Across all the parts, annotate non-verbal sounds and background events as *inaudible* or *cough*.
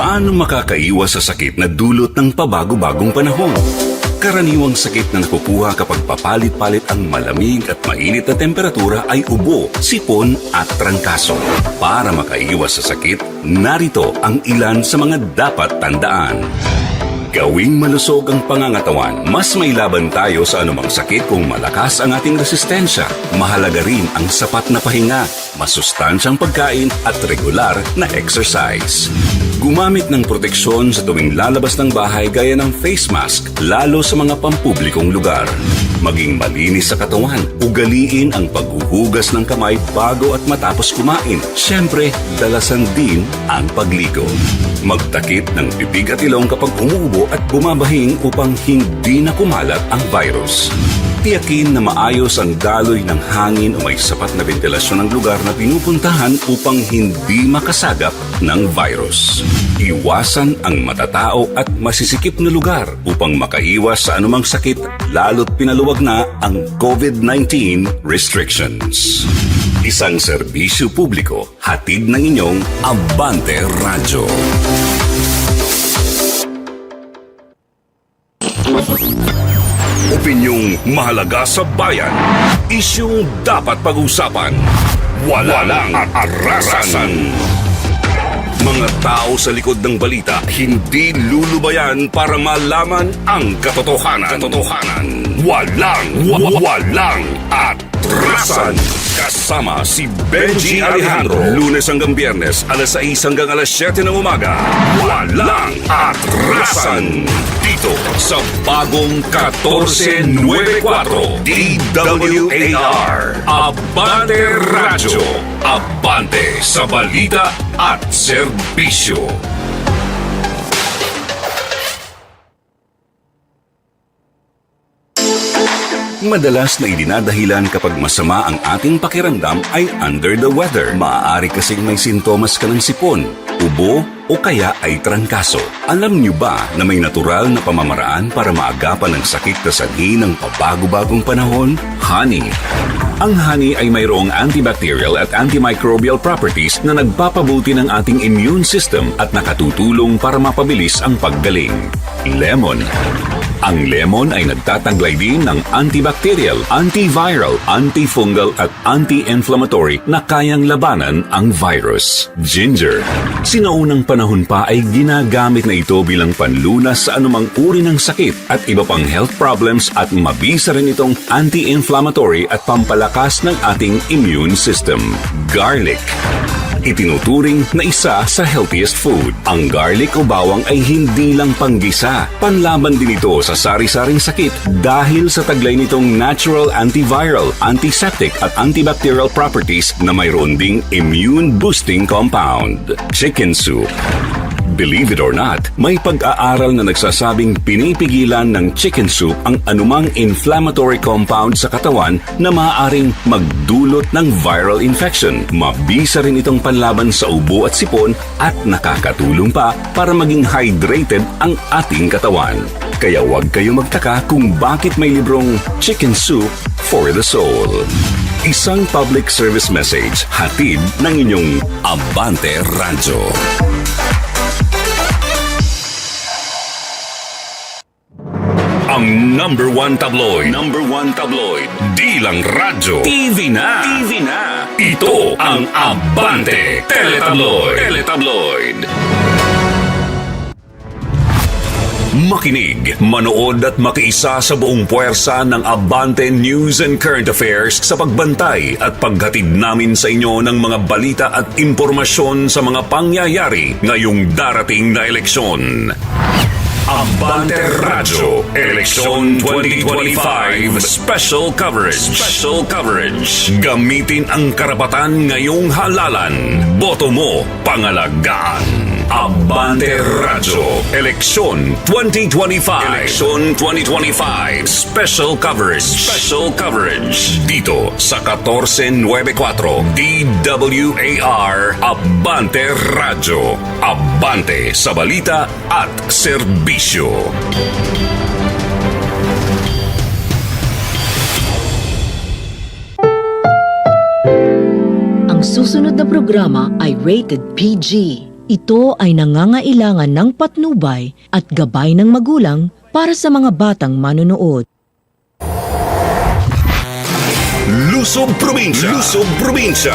Paano makakaiwas sa sakit na dulot ng pabago-bagong panahon? Karaniwang sakit na nakukuha kapag papalit-palit ang malamig at mainit na temperatura ay ubo, sipon at trangkaso. Para makaiwas sa sakit, narito ang ilan sa mga dapat tandaan. Gawing malusog ang pangangatawan, mas may laban tayo sa anumang sakit kung malakas ang ating resistensya. Mahalaga rin ang sapat na pahinga, masustansyang pagkain at regular na exercise. Gumamit ng proteksyon sa tuwing lalabas ng bahay gaya ng face mask, lalo sa mga pampublikong lugar. Maging malinis sa katawan, ugaliin ang paghuhugas ng kamay bago at matapos kumain. Siyempre, dalasan din ang pagligo. Magtakip ng bibig at ilong kapag umuubo at bumabahing upang hindi na kumalat ang virus. Tiyakin na maayos ang daloy ng hangin o may sapat na ventilasyon ng lugar na pinupuntahan upang hindi makasagap ng virus. Iwasan ang matatao at masisikip na lugar upang makaiwas sa anumang sakit lalo't pinaluwag na ang COVID-19 restrictions. Isang serbisyo publiko hatid ng inyong Abante Radyo. Opinyong mahalaga sa bayan. Isyong dapat pag-usapan. Walang atarasan. Mga tao sa likod ng balita hindi lulubayan para malaman ang katotohanan. Katotohanan. Walang, wa- walang atrasan. Kasama si Benji Alejandro. Lunes hanggang biyernes, alas 6 hanggang alas 7 ng umaga. Walang atrasan. Dito sa bagong 1494 DWAR. Abante Radyo. Abante sa balita at serbisyo. Madalas na idinadahilan kapag masama ang ating pakiramdam ay under the weather. Maaari kasing may sintomas ka ng sipon, ubo o kaya ay trangkaso. Alam niyo ba na may natural na pamamaraan para maagapan ang sakit na sanhi ng pabago-bagong panahon? Honey. Ang honey ay mayroong antibacterial at antimicrobial properties na nagpapabuti ng ating immune system at nakatutulong para mapabilis ang paggaling. Lemon. Ang lemon ay nagtataglay din ng antibacterial, antiviral, antifungal at anti-inflammatory na kayang labanan ang virus. Ginger. Sinaunang panahon pa ay ginagamit na ito bilang panlunas sa anumang uri ng sakit at iba pang health problems at mabisa rin itong anti-inflammatory at pampalakas ng ating immune system. Garlic itinuturing na isa sa healthiest food. Ang garlic o bawang ay hindi lang panggisa. Panlaban din ito sa sari-saring sakit dahil sa taglay nitong natural antiviral, antiseptic at antibacterial properties na mayroon ding immune-boosting compound. Chicken soup. Believe it or not, may pag-aaral na nagsasabing pinipigilan ng chicken soup ang anumang inflammatory compound sa katawan na maaaring magdulot ng viral infection. Mabisa rin itong panlaban sa ubo at sipon at nakakatulong pa para maging hydrated ang ating katawan. Kaya huwag kayong magtaka kung bakit may librong Chicken Soup for the Soul. Isang public service message hatid ng inyong Abante Radyo. Ang number one tabloid. Number one tabloid. Di lang radyo. TV na. TV na. Ito ang Abante Teletabloid. Teletabloid. Makinig, manood at makiisa sa buong puwersa ng Abante News and Current Affairs sa pagbantay at paghatid namin sa inyo ng mga balita at impormasyon sa mga pangyayari ngayong darating na eleksyon. Abante Radyo Eleksyon 2025 Special Coverage. Special Coverage. Gamitin ang karapatan ngayong halalan. Boto mo pangalagaan Abante Radyo Eleksyon 2025 Eleksyon 2025 Special Coverage. Special Coverage. Dito sa 1494 DWAR Abante Radyo Abante sa balita at serbisyo. Ang susunod na programa ay rated PG. Ito ay nangangailangan ng patnubay at gabay ng magulang para sa mga batang manonood. Lusob Probinsya. Lusob Probinsya.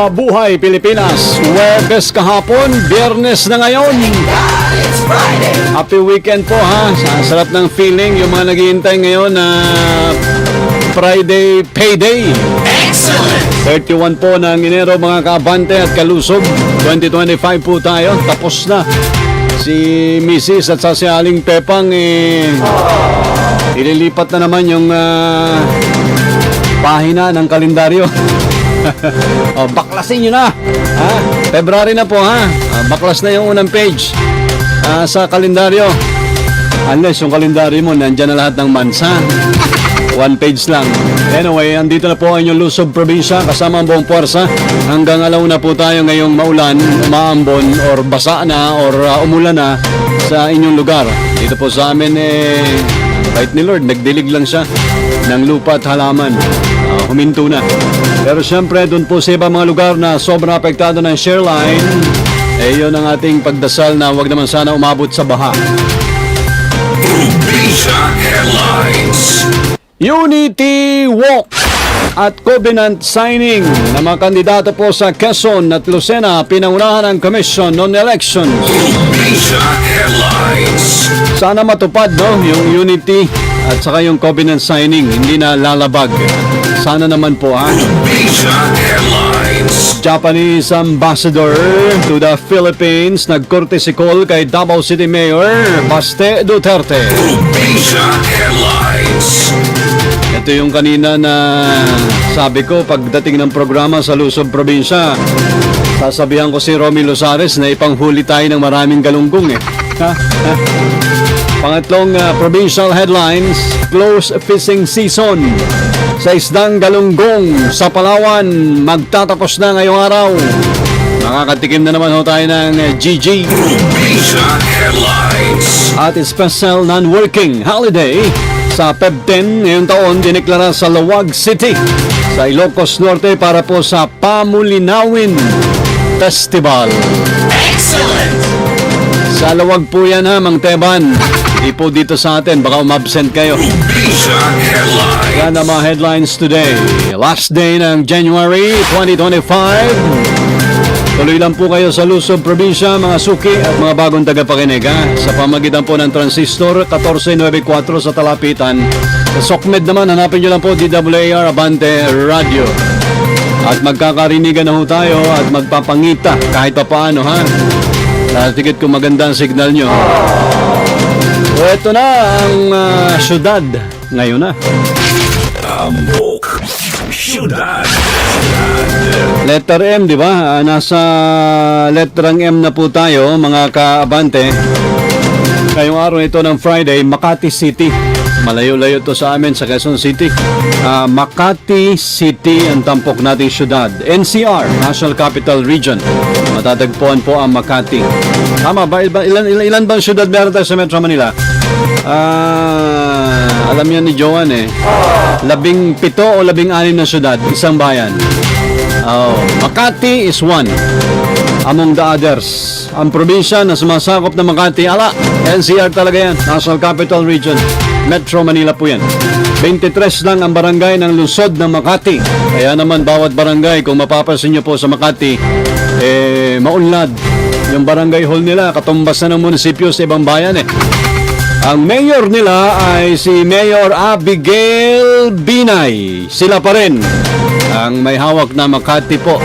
Mabuhay Pilipinas! Webes kahapon, biyernes na ngayon. Happy weekend po ha. Sa sarap ng feeling yung mga naghihintay ngayon na Friday payday. Excellent! 31 po ng Enero mga kaabante at kalusog. 2025 po tayo. Tapos na. Si Mrs. at sa si Aling Pepang eh, ililipat na naman yung ah, pahina ng kalendaryo. *laughs* oh, baklasin nyo na. Ha? February na po ha. Ah, baklas na yung unang page ah, sa kalendaryo. Unless yung kalendaryo mo, nandyan na lahat ng mansa. *laughs* One page lang. Anyway, andito na po ang inyong Lusob Probinsya kasama ang buong puwersa. Hanggang alaw na po tayo ngayong maulan, umaambon, or basa na, or ah, umulan na sa inyong lugar. Dito po sa amin, eh, kahit ni Lord, nagdilig lang siya ng lupa at halaman. Ah, huminto na. Pero siyempre, doon po sa ibang mga lugar na sobrang apektado ng share line, eh yun ang ating pagdasal na wag naman sana umabot sa baha. Unity Walk at Covenant Signing ng mga kandidato po sa Quezon at Lucena pinangunahan ng Commission on Elections. Sana matupad no, yung Unity at saka yung Covenant Signing, hindi na lalabag. Sana naman po ha. Headlines. Japanese Ambassador to the Philippines nag-courtesy call kay Davao City Mayor Baste Duterte. Probinsya Headlines. Ito yung kanina na sabi ko pagdating ng programa sa Luzon Probinsya. Sasabihan ko si Romy Losares na ipanghuli tayo ng maraming galunggong eh. Pangatlong uh, provincial headlines, close fishing season. Sa isdang galunggong sa Palawan, magtatapos na ngayong araw. Makakatikim na naman ho tayo ng GG Headlines. at special non-working holiday sa PEB-10 ngayong taon dineklara sa Lawag City sa Ilocos Norte para po sa Pamulinawin Festival. Excellent! Sa Lawag po yan ha, Mang Teban. Hindi po dito sa atin, baka umabsent kayo. Yan ang mga headlines today. Last day ng January 2025. Tuloy lang po kayo sa Luzon Probinsya, mga suki at mga bagong tagapakinig ha? sa pamagitan po ng transistor 1494 sa Talapitan. Sa SOCMED naman, hanapin nyo lang po DWAR Abante Radio. At magkakarinigan na ho tayo at magpapangita kahit pa paano ha. Dahil tigit kung maganda ang signal nyo. So ito na ang ah, syudad ngayon na. Amok. Syudad. Letter M, di ba? Ah, nasa letterang M na po tayo, mga kaabante. Ngayong araw ito ng Friday, Makati City. Malayo-layo to sa amin sa Quezon City. Ah, Makati City ang tampok nating syudad. NCR, National Capital Region. Matatagpuan po ang Makati. Tama ba? Ilan, ilan, ilan, bang syudad meron tayo sa Metro Manila? Ah, alam yan ni Joan eh. Labing pito o labing anim na syudad, isang bayan. Oh, Makati is one among the others. Ang probinsya na sumasakop ng Makati, ala, NCR talaga yan, National Capital Region. Metro Manila po yan. 23 lang ang barangay ng lungsod ng Makati. Kaya naman bawat barangay, kung mapapansin nyo po sa Makati, eh, maunlad. Yung barangay hall nila, katumbas na ng munisipyo sa ibang bayan eh. Ang mayor nila ay si Mayor Abigail Binay. Sila pa rin ang may hawak na Makati po.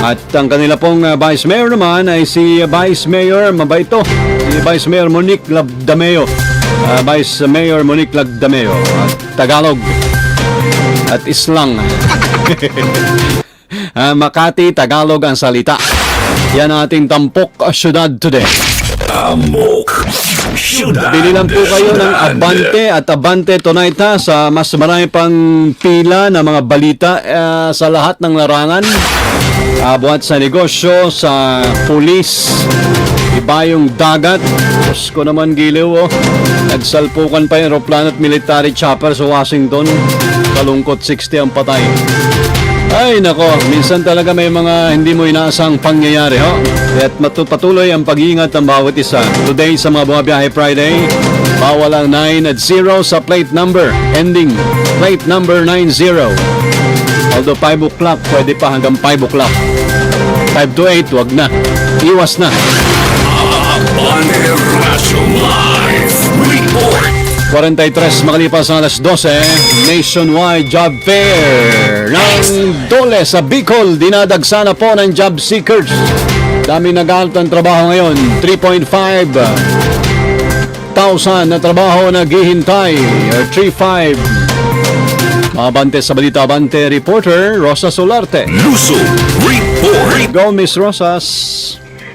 At ang kanila pong uh, Vice Mayor naman ay si Vice Mayor Mabaito. Si Vice Mayor Monique Labdameo. Uh, Vice Mayor Monique Labdameo. At Tagalog. at islang. *laughs* Ah, Makati, Tagalog ang salita. Yan ating tampok ah, syudad today. Amok. Syudad. Bili lang po kayo ng Abante at Abante tonight ha sa mas marami pang pila na mga balita eh, sa lahat ng larangan. Uh, buhat sa negosyo, sa pulis, iba yung dagat. Diyos ko naman giliw oh. Nagsalpukan pa yung aeroplano at military chopper sa Washington. Kalungkot 60 ang patay. Ay nako, minsan talaga may mga hindi mo inaasang pangyayari ho. Kaya't matu- patuloy ang pag-iingat ng bawat isa. Today sa mga bumabiyahe Friday, bawal ang 9 at 0 sa plate number. Ending, plate number 90. Although 5 o'clock, pwede pa hanggang 5 o'clock. 5 to 8, wag na. Iwas na. Abante Radyo Live Report. 43 makalipas ang alas 12, nationwide job fair ng Dole sa Bicol. Dinadagsa na po ng job seekers. Dami nag ng trabaho ngayon. 3.5 thousand na trabaho naghihintay. Or 3.5. Mabante sa balita, Bante reporter Rosa Solarte. Luso Report. Go, Miss Rosas.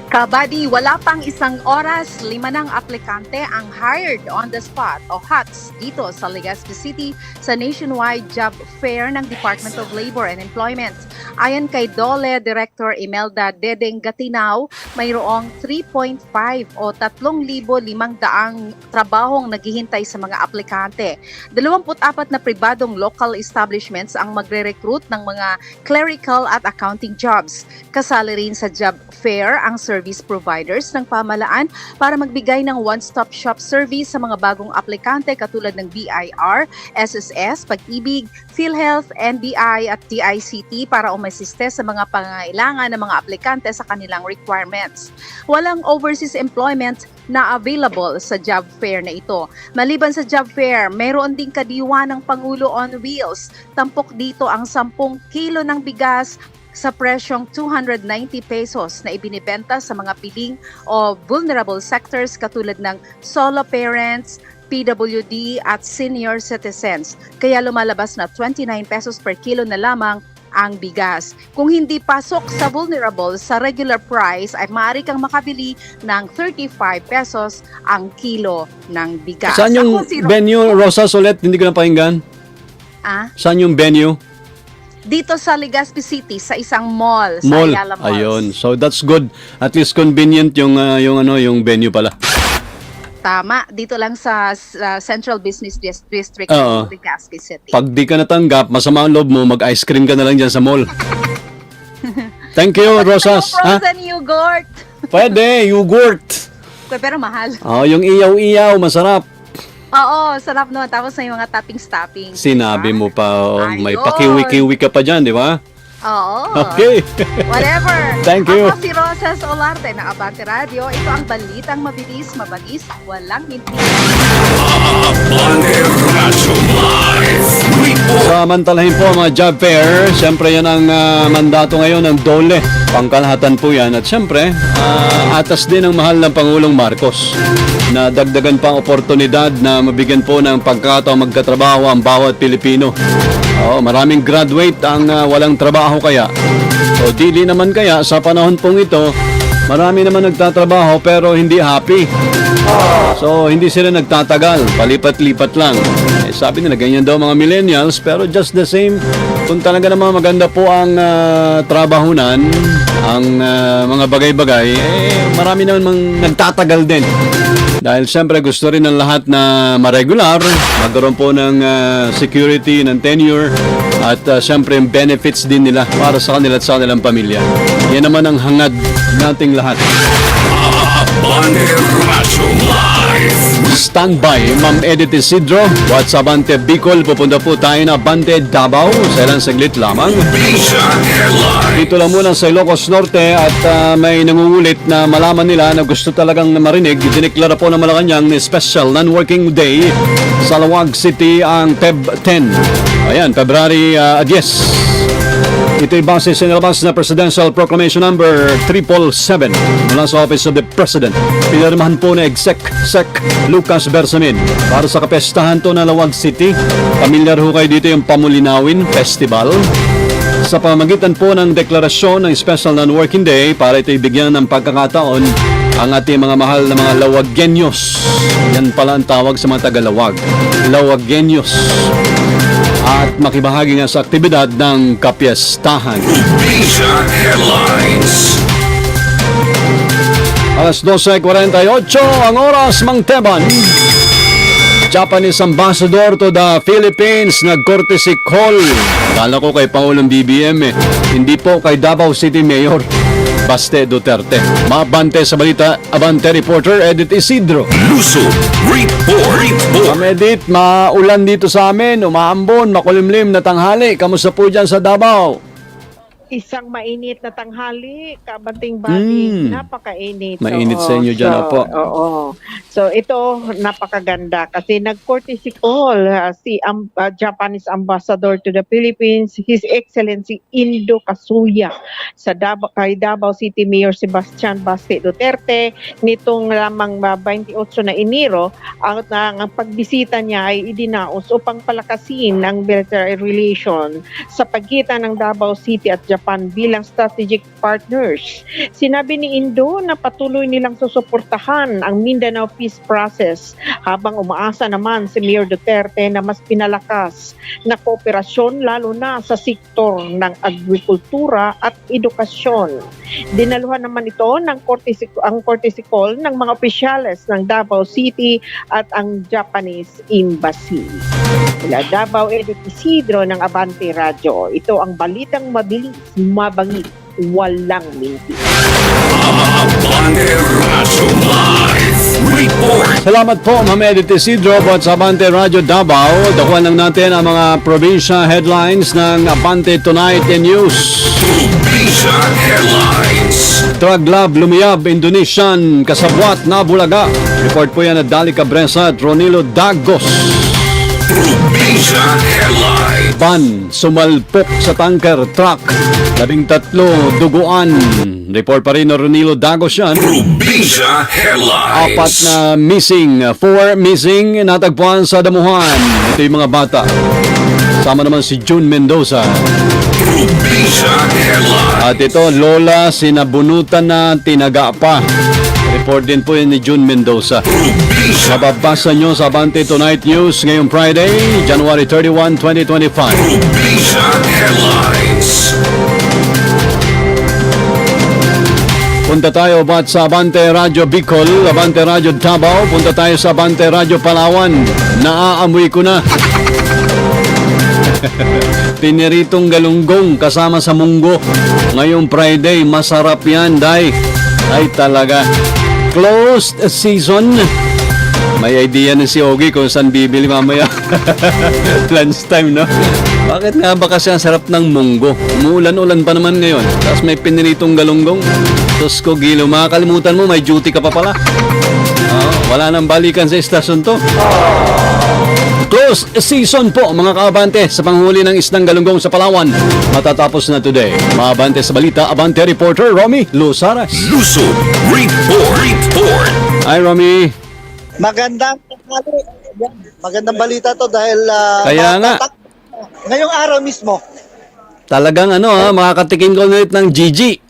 Kabady, wala pang isang oras, lima ng aplikante ang hired on the spot o HOTS dito sa Legazpi City sa nationwide job fair ng Department of Labor and Employment. Ayon kay DOLE Director Imelda Dedeng Gatinaw, mayroong 3.5 o 3,500 trabahong naghihintay sa mga aplikante. 24 na pribadong local establishments ang magre-recruit ng mga clerical at accounting jobs. Kasali rin sa job fair ang service providers ng pamalaan para magbigay ng one-stop shop service sa mga bagong aplikante katulad ng BIR, SSS, Pag-ibig, PhilHealth, NBI at DICT para umasiste sa mga pangangailangan ng mga aplikante sa kanilang requirements. Walang overseas employment na available sa job fair na ito. Maliban sa job fair, meron ding kadiwa ng Pangulo on Wheels. Tampok dito ang 10 kilo ng bigas sa presyong 290 pesos na ibinibenta sa mga piling o vulnerable sectors katulad ng solo parents, PWD at senior citizens. Kaya lumalabas na 29 pesos per kilo na lamang ang bigas. Kung hindi pasok sa vulnerable sa regular price ay maaari kang makabili ng 35 pesos ang kilo ng bigas. Saan yung Ako si venue, Rosas ulit? Hindi ko napakinggan. Ah, Saan yung venue? Dito sa Legazpi City sa isang mall sa Mall. Ayala Malls. Ayun. So that's good. At least convenient yung ah, yung ano, yung venue pala. Tama, dito lang sa, sa Central Business Dis- District ng Legazpi City. Pag di ka natanggap, masama ang loob mo, mag-ice cream ka na lang dyan sa mall. *laughs* Thank you, Rosas. Yung Ha? frozen yogurt. Pwede, yogurt. Pero mahal. Oh, yung iyaw-iyaw, masarap. Oo, sarap no. Tapos may mga toppings-toppings. Sinabi mo pa, oh, may Ayun. pakiwi-kiwi ka pa dyan, di ba? Oo. Okay. *laughs* Whatever. Thank you. Ako si Rosas Olarte ng Abante Radio. Ito ang balitang mabilis, mabagis, walang hinti. Abante Radyo Live. Samantalahin po mga job fair. Siyempre yan ang ah, mandato ngayon ng DOLE. Pangkalahatan po yan. At siyempre, ah, atas din ang mahal ng Pangulong Marcos na dagdagan pa ang oportunidad na mabigyan po ng pagkataong magkatrabaho ang bawat Pilipino. Oo, maraming graduate ang ah, walang trabaho kaya. O dili naman kaya sa panahon pong ito, marami naman nagtatrabaho pero hindi happy. So, hindi sila nagtatagal, palipat-lipat lang. Eh, sabi nila, ganyan daw mga millennials, pero just the same, kung talaga naman maganda po ang ah, trabahunan, ang ah, mga bagay-bagay, eh, marami naman mang nagtatagal din. Dahil siyempre gusto rin ng lahat na ma-regular, magkaroon po ng ah, security, ng tenure, at ah, siyempre yung benefits din nila para sa kanila at sa kanilang pamilya. Yan naman ang hangad nating lahat. Abante Radyo Live. Standby, Ma'am Edith Isidro. What's Abante Bicol? Pupunta po tayo na Abante Davao. Sa ilang saglit lamang. Dito lang muna sa Ilocos Norte at ah, may nangungulit na malaman nila na gusto talagang marinig. Dineklara po ng Malacanang Special Non-Working Day sa Lawag City ang Feb 10. Ayan, February ah, 10. Ito'y base sa nilabas na Presidential Proclamation Number 777 mula sa Office of the President. Pinirmahan po na Exec Sec Lucas Bersamin para sa kapestahan to na Lawag City. Pamilyar ho kayo dito yung Pamulinawin Festival. Sa pamagitan po ng deklarasyon ng Special Non-Working Day para ito'y bigyan ng pagkakataon ang ating mga mahal na mga Lawagenyos. Yan pala ang tawag sa mga tagalawag. Lawagenyos at makibahagi nga sa aktibidad ng kapiestahan. Asia Headlines. Alas 12.48 ang oras, Mang Teban. Japanese Ambassador to the Philippines nag-courtesy call. Kala ko kay Pangulong BBM eh. Hindi po kay Davao City Mayor. Baste Duterte. Mabante sa balita, Abante reporter Edith Isidro. Luso. Report. Report. Ma'am Edith, maulan dito sa amin, umaambon, makulimlim na tanghali. Kamusta po dyan sa Davao? isang mainit na tanghali, kabanting bali, Mm. napakainit. Mainit sa Oo. inyo dyan, so, opo. Oo. So ito, napakaganda kasi nag-courtesy call uh, si um, uh, Japanese Ambassador to the Philippines, His Excellency Indo Kasuya sa Davao, kay Davao City Mayor Sebastian Baste Duterte nitong lamang uh, 28 na Enero ang, ang, ang pagbisita niya ay idinaos upang palakasin ang military relation sa pagitan ng Davao City at Japan bilang strategic partners. Sinabi ni Indo na patuloy nilang susuportahan ang Mindanao process habang umaasa naman si Mayor Duterte na mas pinalakas na kooperasyon lalo na sa sektor ng agrikultura at edukasyon. Dinaluhan naman ito ng courtesy, ang courtesy call ng mga opisyales ng Davao City at ang Japanese Embassy. Mula Davao Edith Isidro ng Abante Radio. Ito ang balitang mabilis, mabangis, walang minti. Abante Radyo Live. Report. Salamat po, Ma'am Edith Isidro at sa Abante Radio Davao. Dakuan lang natin ang mga probinsya headlines ng Abante Tonight in News. Asia Headlines. Drug lab lumiyab, Indonesian, kasabwat na Bulaga. Report po yan at Dali Cabresa at Ronilo Dagos. Asia Headlines. Van, sumalpok sa tanker truck. Labing tatlo, duguan. Report pa rin ng Ronilo Dagos yan. Headlines. Apat na missing, four missing, natagpuan sa damuhan. Ito yung mga bata. Sama naman si June Mendoza. Asia Headlines. At ito, Lola, sinabunutan na tinaga pa. Report din po yun ni June Mendoza. Mababasa nyo sa Abante Tonight News ngayong Friday, January 31, 2025. Asia Headlines. Punta tayo ba't sa Abante Radio Bicol, Abante Radio Davao, punta tayo sa Abante Radio Palawan. Naaamoy ko na. *laughs* Piniritong galunggong kasama sa munggo. Ngayong Friday, masarap yan, day. Ay talaga. Closed season. May idea na si Ogie kung saan bibili mamaya. *laughs* Lunchtime, no? Bakit nga ba kasi ang sarap ng munggo? Umuulan-ulan pa naman ngayon. Tapos may piniritong galunggong. Diyos ko, Gilo, makakalimutan mo, may duty ka pa pala. Ah, wala nang balikan sa estasyon to. Close season po mga kaabante sa panghuli ng isdang galunggong sa Palawan. Matatapos na today. Maabante sa balita, Abante reporter Romy Lusaras. Luso. Report. Report. Hi Romy. Magandang Magandang balita to dahil ah, Kaya nga. ngayong araw mismo. Talagang ano ha, makakatikim ko ulit ng Gigi.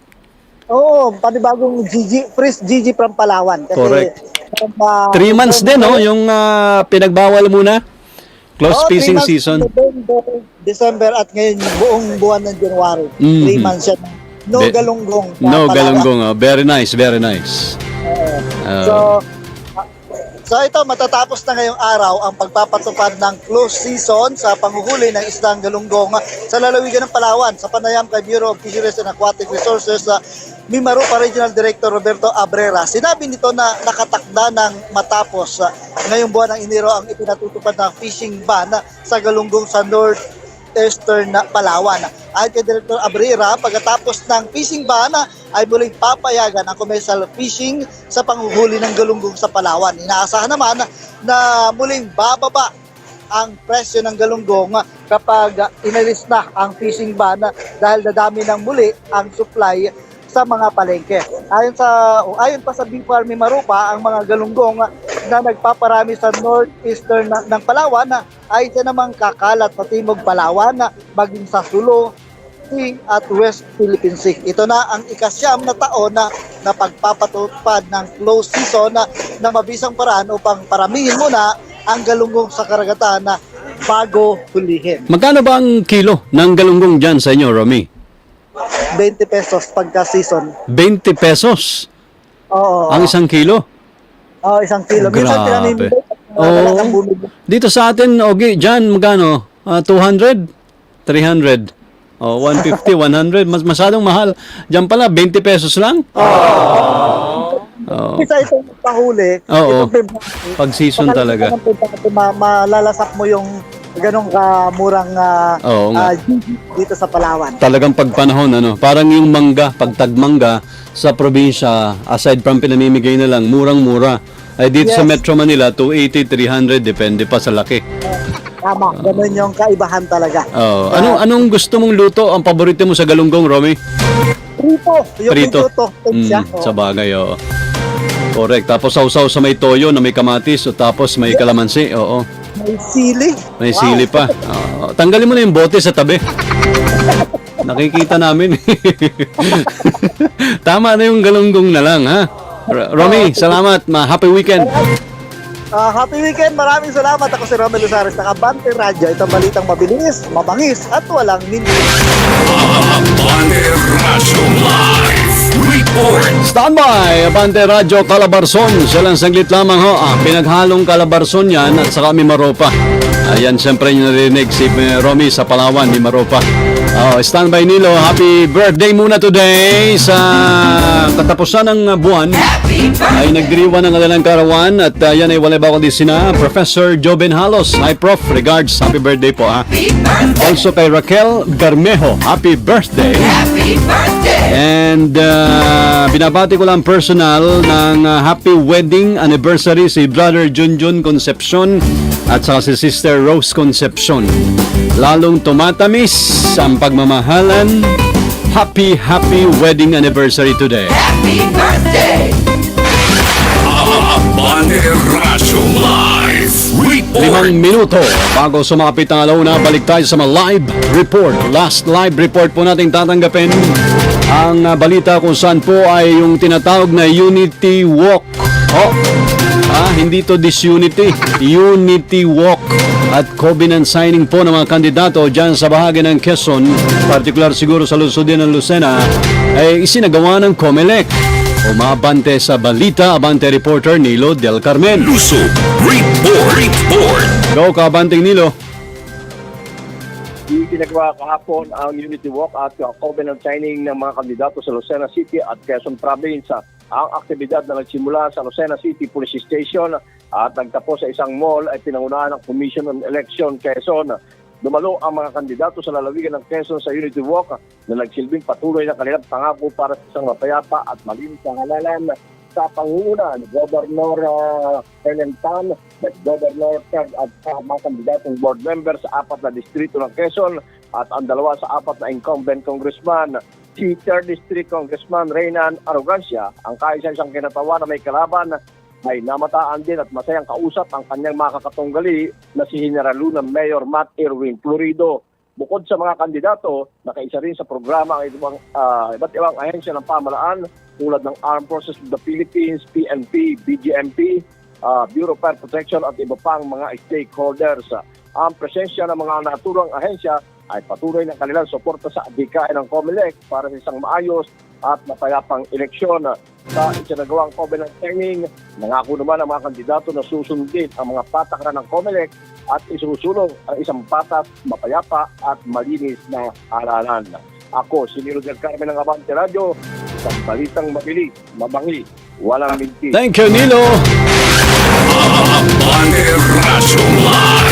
Oo, panibagong Gigi, Prince Gigi from Palawan. Kasi, Correct. ah, Three months din, no? Yung ah, pinagbawal muna. Close three fishing months, season. November, December at ngayon buong buwan ng January. Mhm. Three months yan. No galunggong. No, Palawan. galunggong. oh. Very nice, very nice. Ah, So, So ito, matatapos na ngayong araw ang pagpapatupad ng close season sa panghuhuli ng isdang galunggong sa lalawigan ng Palawan sa panayam kay Bureau of Fisheries and Aquatic Resources sa Mimaropa Regional Director Roberto Abrera. Sinabi nito na nakatakda ng matapos uh, ngayong buwan ng Enero ang ipinatutupad ng fishing ban sa galunggong sa North Eastern na Palawan. Ayon kay Director Abrera, pagkatapos ng fishing ban ay muling papayagan ang commercial fishing sa panghuhuli ng galunggong sa Palawan. Inaasahan naman na muling bababa ang presyo ng galunggong kapag inalis na ang fishing ban dahil dadami ng muli ang supply sa mga palengke. Ayon sa o ayon pa sa Big Farm Marupa, ang mga galunggong na nagpaparami sa northeastern ng Palawan ay siya namang kakalat sa timog Palawan maging sa Sulu, Sea at West Philippine Sea. Ito na ang ikasyam na taon na, na pagpapatupad ng close season na, na mabisang paraan upang paramihin muna ang galunggong sa karagatan na bago hulihin. Magkano ba ang kilo ng galunggong dyan sa inyo, Romy? 20 pesos pagka season. 20 pesos Oo. ang isang kilo. Oo, isang kilo. Minsan Grabe. pinamimigay. Oo. Dito sa atin, okay, dyan, magkano? Ah, 200? 300? Oh, 150, 100. Mas masyadong mahal. Diyan pala, 20 pesos lang? Oo. Isa itong pahuli. Oo. Itong pimpa- Pag season talaga. ma- malalasak mo yung ganong kamurang ah, Oo nga. ah, dito sa Palawan. Talagang pagpanahon, ano? Parang yung mangga, pagtagmangga sa probinsya, aside from pinamimigay na lang, murang-mura. Ay dito sa Yes. Metro Manila, 280, 300, depende pa sa laki. Tama, ganun yung kaibahan talaga. Oh, anong anong gusto mong luto? Ang paborito mo sa galunggong, Romy? Prito. Yung Prito. prito. Mm, siya. Mm, sa bagay, oo. Correct. Tapos sausaw sa may toyo na may kamatis o tapos may kalamansi. Oo. May sili. May Wow. sili pa. Oo. tanggalin mo na yung bote sa tabi. Nakikita namin. *laughs* Tama na yung galunggong na lang, ha? Romy, *laughs* salamat. Ma happy weekend. Ah, happy weekend. Maraming salamat. Ako si Romel Luzares. Nakabante Radyo. Itong balitang mabilis, mabangis, at walang nini. Abante Radyo Live Report. Standby! Abante Radyo Calabarzon. Silang saglit lamang ho. Ah, pinaghalong Calabarzon yan at saka Mimaropa. Ayan, siyempre yung narinig si Romy sa Palawan, Mimaropa. Oh, standby Nilo. Happy birthday muna today sa katapusan ng buwan. Ay nagdiriwan ng kanilang karawan at uh, yan ay wala ba kundi sina Professor Joben Halos. Hi Prof, regards. Happy birthday po ha. Also kay Raquel Garmejo. Happy birthday. And uh, binabati ko lang personal ng uh, happy wedding anniversary si Brother Junjun Concepcion at saka si Sister Rose Concepcion. Lalong tumatamis ang pagmamahalan. Happy, happy wedding anniversary today. Abante Radyo Live Report. Limang minuto bago sumapit ang alauna, balik tayo sa mga live report. Last live report po natin tatanggapin ang uh, balita kung saan po ay yung tinatawag na Unity Walk. Oh, ah, hindi to disunity, Unity Walk at covenant signing po ng mga kandidato dyan sa bahagi ng Quezon, particular siguro sa Luzon din ng Lucena, ay isinagawa ng COMELEC. Umabante sa balita, abante reporter Nilo Del Carmen. Luso Report. Report. Go, kabanting Nilo. Ginagawa kahapon ang Unity Walk at covenant signing ng mga kandidato sa Lucena City at Quezon Province. Ang aktibidad na nagsimula sa Lucena City Police Station at nagtapos sa isang mall ay pinangunahan ng Commission on Election Quezon. Dumalo ang mga kandidato sa lalawigan ng Quezon sa Unity Walk na nagsilbing patuloy na kanilang pangako para sa isang mapayapa at malinis na halalan sa pangunguna ni Governor uh, Helen Tan, Governor Ted at sa mga kandidatong board members sa apat na distrito ng Quezon at ang dalawa sa apat na incumbent congressman. Si 3rd District Congressman Reynan Arrogancia, ang kaisa-isang kinatawa na may kalaban ay namataan din at masayang kausap ang kanyang makakatunggali na si General Luna Mayor Matt Irwin Florido. Bukod sa mga kandidato, nakaisa rin sa programa ang ibang, ah, iba't ibang ahensya ng pamalaan tulad ng Armed Forces of the Philippines, PNP, BGMP, ah, Bureau of Fire Protection at iba pang mga stakeholders. Ang presensya ng mga naturang ahensya ay patuloy ng kanilang suporta sa adhikain ng COMELEC para sa isang maayos at mapayapang eleksyon. Sa isinagawang covenant signing, nangako naman ang mga kandidato na susundin ang mga patakaran ng COMELEC at isusulong ang isang patas, mapayapa at malinis na halalan. Ako, si Nilo del Carmen ng Abante Radio, sa balitang mabilis, mabangi, walang minti. Thank you, Nilo. Abante Radyo Live.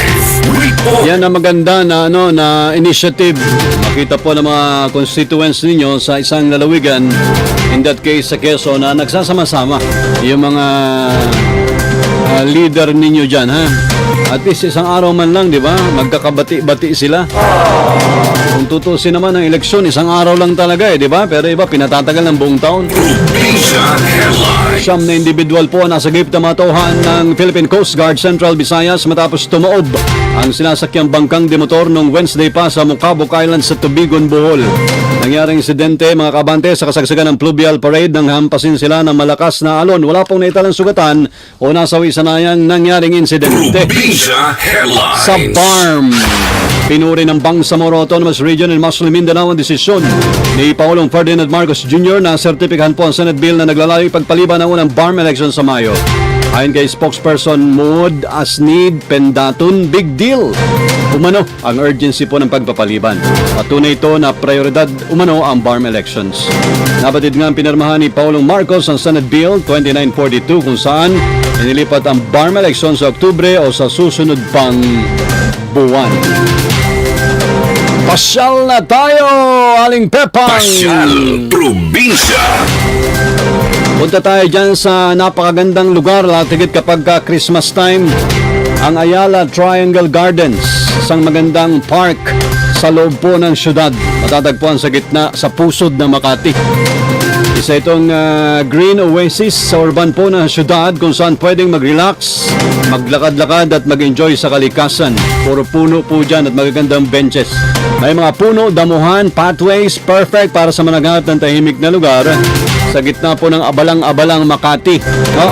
Yan ang maganda na ano na initiative. Makita po ng mga constituents ninyo sa isang lalawigan, in that case sa Quezon, na nagsasama-sama yung mga ah, leader ninyo dyan, ha? At least isang araw man lang, di ba? Magkakabati-bati sila. Kung tutusin naman ang eleksyon, isang araw lang talaga, eh, di ba? Pero iba, pinatatagal ng buong taon. Siyam na individual po nasa gip na matuhan ng Philippine Coast Guard Central Visayas matapos tumaob ang sinasakyang bangkang demotor noong Wednesday pa sa Mukabok Island sa Tubigon, Bohol. Nangyaring insidente mga kabante sa kasagsagan ng Pluvial Parade nang hampasin sila ng malakas na alon. Wala pong naitalang sugatan o nasawi sa nayang nangyaring insidente sa BARM. Pinuri ng Bangsamoro Autonomous Region in Muslim Mindanao ang desisyon ni Pangulong Ferdinand Marcos Jr. na sertipikahan po ang Senate Bill na naglalayo pagpaliban ng unang BARM election sa Mayo. Ayon kay spokesperson Maud Asnid Pendatun, big deal. Umano ang urgency po ng pagpapaliban. Patunay ito na prioridad umano ang BARM elections. Nabatid nga ang pinirmahan ni Pangulong Marcos ang Senate Bill 2942 kung saan inilipat ang BARM elections sa Oktubre o sa susunod pang buwan. Pasyal na tayo, Aling Pepang! Pasyal Probinsya. Punta tayo dyan sa napakagandang lugar, latigit kapag ka Christmas time, ang Ayala Triangle Gardens, isang magandang park sa loob po ng syudad. Matatagpuan sa gitna, sa pusod ng Makati. Isa itong ah, green oasis sa urban po ng syudad kung saan pwedeng mag-relax, maglakad-lakad at mag-enjoy sa kalikasan. Puro puno po dyan at magagandang benches. May mga puno, damuhan, pathways, perfect para sa managhanap ng tahimik na lugar sa gitna po ng abalang-abalang Makati. No?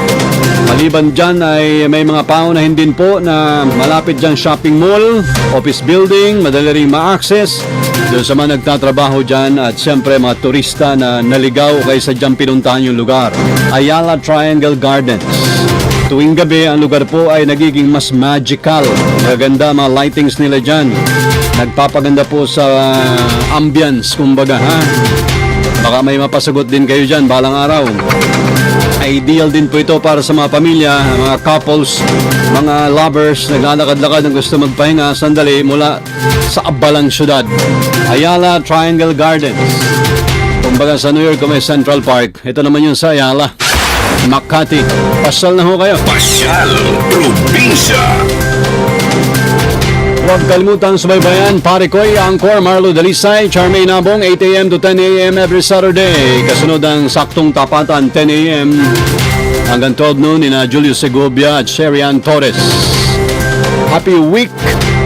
Maliban dyan ay may mga paunahin din po na malapit dyan shopping mall, office building, madali rin ma-access. Doon sa mga nagtatrabaho dyan at siyempre mga turista na naligaw kaysa dyan pinuntahan yung lugar. Ayala Triangle Gardens. Tuwing gabi, ang lugar po ay nagiging mas magical. Maganda mga lightings nila dyan. Nagpapaganda po sa uh, ambience, kumbaga, ha? Baka may mapasagot din kayo dyan balang araw. Ideal din po ito para sa mga pamilya, mga couples, mga lovers, naglalakad-lakad ng gusto magpahinga sandali mula sa abalang syudad. Ayala Triangle Gardens. Kumbaga sa New York may Central Park, ito naman yung sa Ayala. Makati. Pasal na ho kayo. Pasyal Probinsya. Huwag kalimutan subaybayan, pare ko'y Angkor Marlo Dalisay, Charmaine Nabong, 8am to 10am every Saturday. Kasunod ang saktong tapatan, 10am hanggang 12 noon ni na Julius Segovia at Sherian Torres. Happy week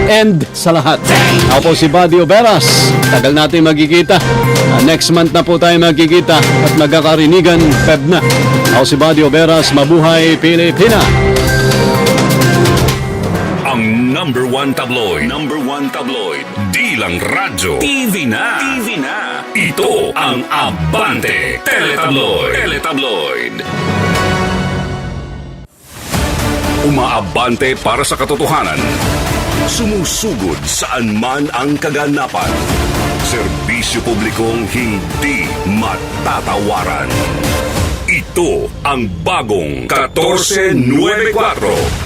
end sa lahat. Ako po si Buddy Oberas. Tagal natin magkikita. Ah, next month na po tayo magkikita at magkakarinigan Feb na. Ako si Buddy Oberas. Mabuhay Pilipina! Number one tabloid. Number one tabloid. Di lang radyo. TV na. TV na. Ito ang Abante Teletabloid. Teletabloid. Umaabante para sa katotohanan. Sumusugod saan man ang kaganapan. Serbisyo publikong hindi matatawaran. Ito ang bagong 1494